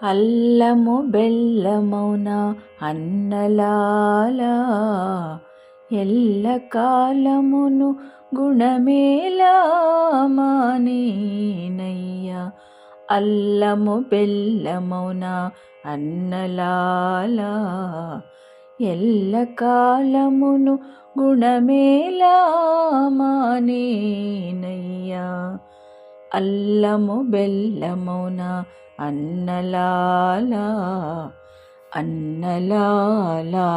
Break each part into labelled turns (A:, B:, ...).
A: అల్లము బెల్లమౌన అన్నలాలా ఎల్ల కాలమును గుణమేలామానేనయ్యా అల్లము బెల్లమౌన అన్నలాలా ఎల్ల కాలమును గుణమేలామానేనయ్యా అల్లము బెల్లమౌన అన్నలాలా అన్నలాలా.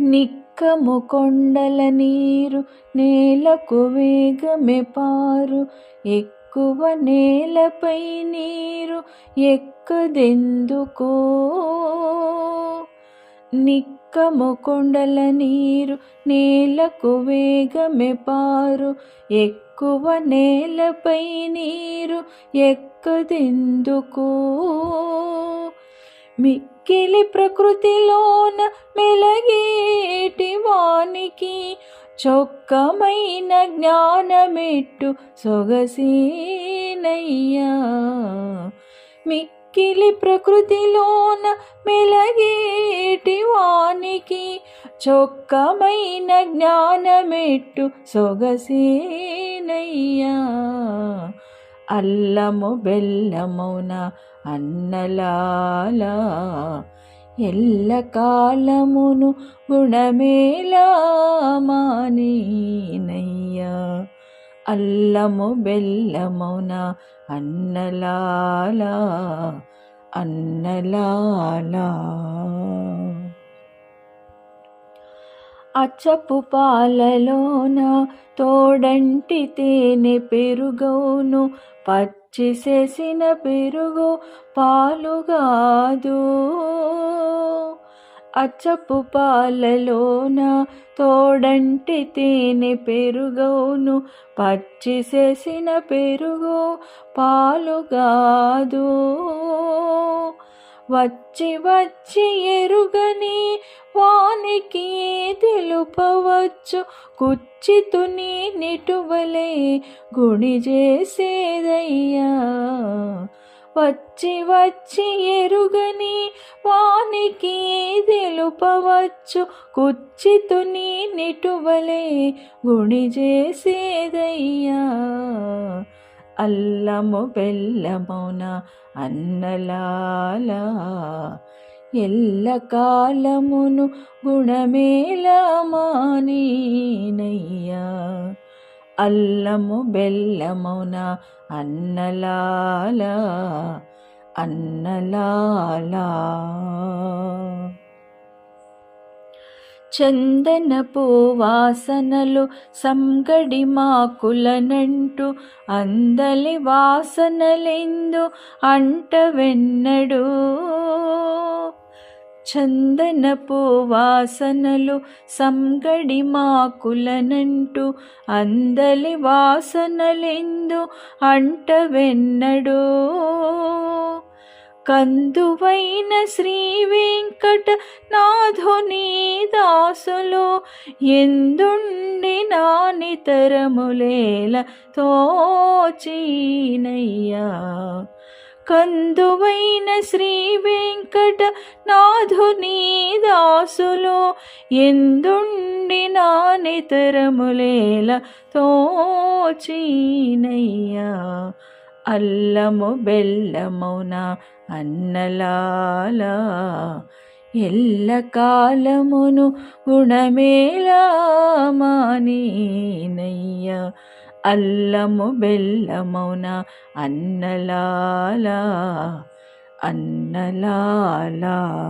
A: నిక్కము కొండల నీరు నేలకు వేగమే పారు ఎక్కువ నేలపై నీరు ఎక్కదెందుకో. నిక్కము కొండల నీరు నేలకు వేగమే పారు. ఎక్కువ నేలపై నీరు ఎక్కదెందుకో? మిక్కిలి ప్రకృతిలోన మెలగేటి వానికి చొక్కమైన జ్ఞానమెట్టు సొగసీనయ్యా. మిక్కిలి ప్రకృతిలోన మెలగే చొక్కమైన జ్ఞానమెట్టు సొగసేనయ్యా. అల్లము బెల్లమున అన్నలాలా ఎల్ల కాలమును గుణమేలా మానేనయ్యా. అల్లము బెల్లమున అన్నలాలా అన్నలాలా. అచ్చపు పాలలోన తోడంటి తేనె పెరుగవును పచ్చి చేసిన పెరుగు పాలుగాదు అచ్చపు పాలలోన తోడంటి తేనె పెరుగవును పచ్చి చేసిన పెరుగు పాలుగాదు వచ్చి వచ్చి ఎరుగని వానికి తెలుపవచ్చు? కుచ్చితుని నిటువలే గుణి చేసేదయ్యా. వచ్చి వచ్చి ఎరుగని వానికి తెలుపవచ్చు? కుచ్చితుని నిటువలే గుణి చేసేదయ్యా. అల్లము బెల్లమౌన అన్నలాల. ఎల్ల కాలమును గుణమేలా మానేనయ్యా అల్లము బెల్లమౌన అన్నలాల. అన్నలాలా. చందనపు వాసనలు సంగడి మాకులనంటు అందలి వాసనలెందు అంటవెన్నడు. చందనపు వాసనలు సంగడి మాకులనంటు అందలి వాసనలెందు అంటవెన్నడో. కందువైన శ్రీ వెంకట నాథుని దాసులు ఎందుండి నానితరములేల తోచీనయ్యా. కందువైన శ్రీ వెంకట నాథుని దాసులు ఎందుండి నానితరములేల తోచీనయ్యా. అల్లము బెల్లమౌన అన్నలాల. ఎల్ల కాలమును గుణమేలా మానేనయ్యా. అల్లము బెల్లమౌన అన్నలాల. అన్నలాలా.